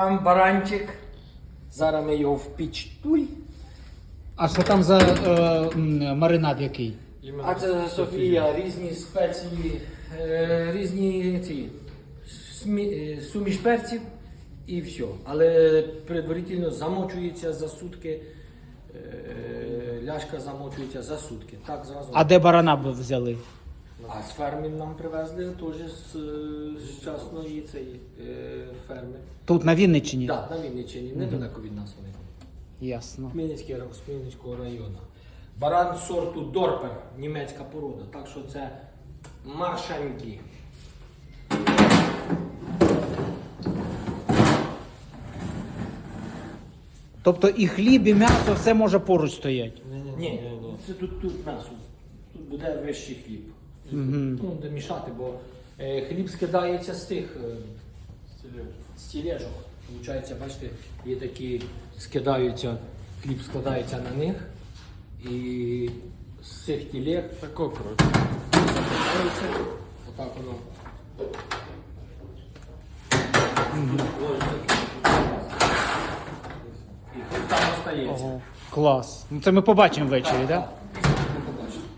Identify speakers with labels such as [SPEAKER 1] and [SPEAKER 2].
[SPEAKER 1] Там баранчик. Зараз ми його в піч туй.
[SPEAKER 2] А що там за е, м, маринад який?
[SPEAKER 1] А це Софія, різні спеції, е, різні ці смі- е, суміш перців і все. Але предварительно замочується за сутки. е, Ляшка замочується за сутки. Так зразу.
[SPEAKER 2] А де барана б взяли?
[SPEAKER 1] А з ферми нам привезли теж з, з частної цієї е, ферми.
[SPEAKER 2] Тут на Вінниччині?
[SPEAKER 1] Так, на Вінниччині, недалеко від нас вони.
[SPEAKER 2] Ясно.
[SPEAKER 1] Хмельницький район, з Хмельницького району. Баран сорту Дорпер, німецька порода. Так що це машаньки.
[SPEAKER 2] Тобто і хліб, і м'ясо все може поруч стоять.
[SPEAKER 1] Ні, це тут, тут м'ясо. Тут буде вищий хліб. Ну, де мішати, бо е, хліб скидається з тих е, з тілежок. Получається, бачите, є такі, скидаються, хліб складається на них. І з цих тілег
[SPEAKER 3] Тако, коротше.
[SPEAKER 1] запихається. Отак воно. І тут там остається.
[SPEAKER 2] Клас. Ну це ми побачимо ввечері, так? Да?